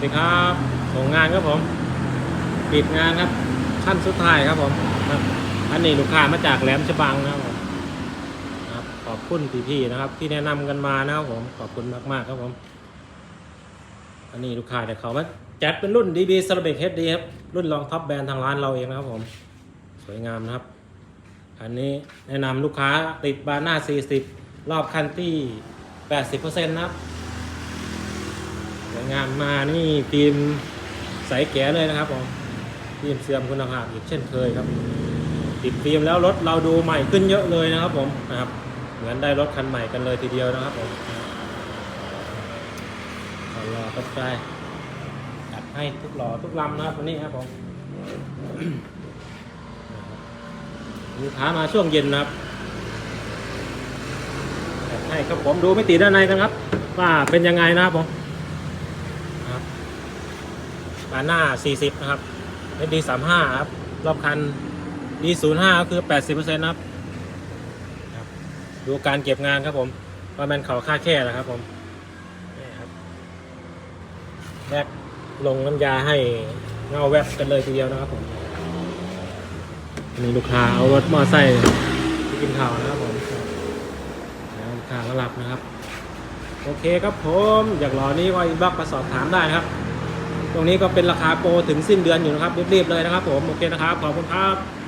วัสดีครับส่งงานครับผม ปิดงานครับขั้นสุดท้ายครับผมครับอันนี้ลูกค้ามาจากแหลมฉบังนะครับผมครับขอบคุณพี่ๆนะครับ ที่แนะนำกันมานะครับผมขอบคุณมากๆครับผม อันนี้ลูกค้าเดี๋ยวเขามาจัดเป็นรุ่น DB c e r a m i c HD ครับรุ่นรองท็อปแบรนด์ทางร้านเราเองนะครับผม สวยงามนะครับ อันนี้แนะนำลูกค้าติดบานหน้า 40 รอบคันที่ 80%นะครับ วยงามมานี่ฟิล์มใสแก๋เลยนะครับผมฟิมเสื่อมคุณภาพอีกเช่นเคยครับ ติดฟิล์มแล้วรถเราดูใหม่ขึ้นเยอะเลยนะครับผมนะครับเหมือนได้รถคันใหม่กันเลยทีเดียวนะครับผมเอรอก็ได้จัดให้ทุกหล่อทุกลำนะครับวันนี้ครับผมลูกค้ามาช่วงเย็นนะครับจัดให้ครับผมดูไม่ติดด้านในกันครับ ว่าเป็นยังไงนะครับผม บานหน้า 40 นะครับเป็นดี35 ครับ รอบคันดี05 ก็คือ 80%นะครับ ดูการเก็บงานครับผมว่ามันเขาค่าแค่นะครับผมนี่ครับแรกลงน้ำยาให้เงาแวบกันเลยทีเดียวนะครับผมมีลูกค้าเอารถมอไซค์ไปกินข้าวนะครับผมลูกค้าก็รับนะครับ โอเคครับผม อยากรอนี้ก็อินบ็อกซ์มาสอบถามได้นะครับ ตรงนี้ก็เป็นราคาโปรถึงสิ้นเดือนอยู่นะครับรีบๆเลยนะครับผมโอเคนะครับขอบคุณครับ